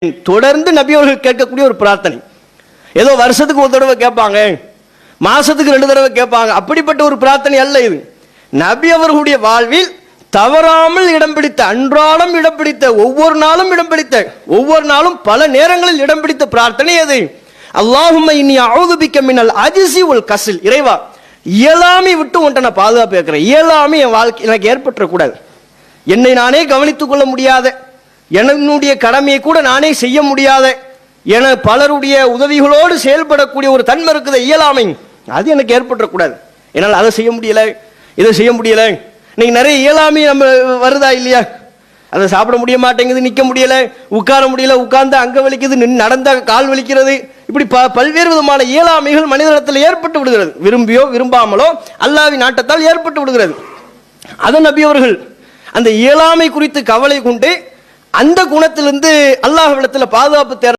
தொடர்ந்து நபி அவர்கள் கேட்கக்கூடிய ஒரு பிரார்த்தனை. ஏதோ வருஷத்துக்கு ஒரு தடவை கேட்பாங்க மாசத்துக்கு ரெண்டு தடவை கேட்பாங்க அப்படிப்பட்ட ஒரு பிரார்த்தனை அல்ல இது. நபி அவர்களுடைய வாழ்வில் தவறாமல் இடம் பிடித்த அன்றாடம் இடம் பிடித்த ஒவ்வொரு நாளும் இடம் பிடித்த ஒவ்வொரு நாளும் பல நேரங்களில் இடம் பிடித்த பிரார்த்தனை அது. அல்லாஹும் இனி அவுதுபிக்க மின்னல் அஜிசி உல் கசில். இறைவா இயலாமை விட்டு உன்ட்ட நான் பாதுகாப்பு கேட்கிறேன். இயலாமை என் வாழ்க்கை எனக்கு ஏற்பட்டுறக்கூடாது. என்னை நானே கவனித்துக் கொள்ள முடியாத என்னுடைய கடமையை கூட நானே செய்ய முடியாத என பலருடைய உதவிகளோடு செயல்படக்கூடிய ஒரு தன்மை இருக்குது இயலாமை அது எனக்கு ஏற்பட்டுறக்கூடாது. என்னால் அதை செய்ய முடியல இதை செய்ய முடியல. இன்னைக்கு நிறைய இயலாமை நம்ம வருதா இல்லையா? அதை சாப்பிட முடிய மாட்டேங்குது நிற்க முடியல உட்கார முடியல உட்கார்ந்து அங்கே வலிக்குது நின்னு நடந்த கால் வலிக்கிறது. இப்படி ப பல்வேறு விதமான இயலாமைகள் மனிதனத்தில் ஏற்பட்டு விடுகிறது. விரும்பியோ விரும்பாமலோ அல்லாவி நாட்டத்தால் ஏற்பட்டு விடுகிறது. அதன் நபி அவர்கள் அந்த இயலாமை குறித்து கவலை கொண்டு அந்த குணத்திலிருந்து அல்லாஹ் அல்லாஹ்விடத்தில் பாதுகாப்பு தேர்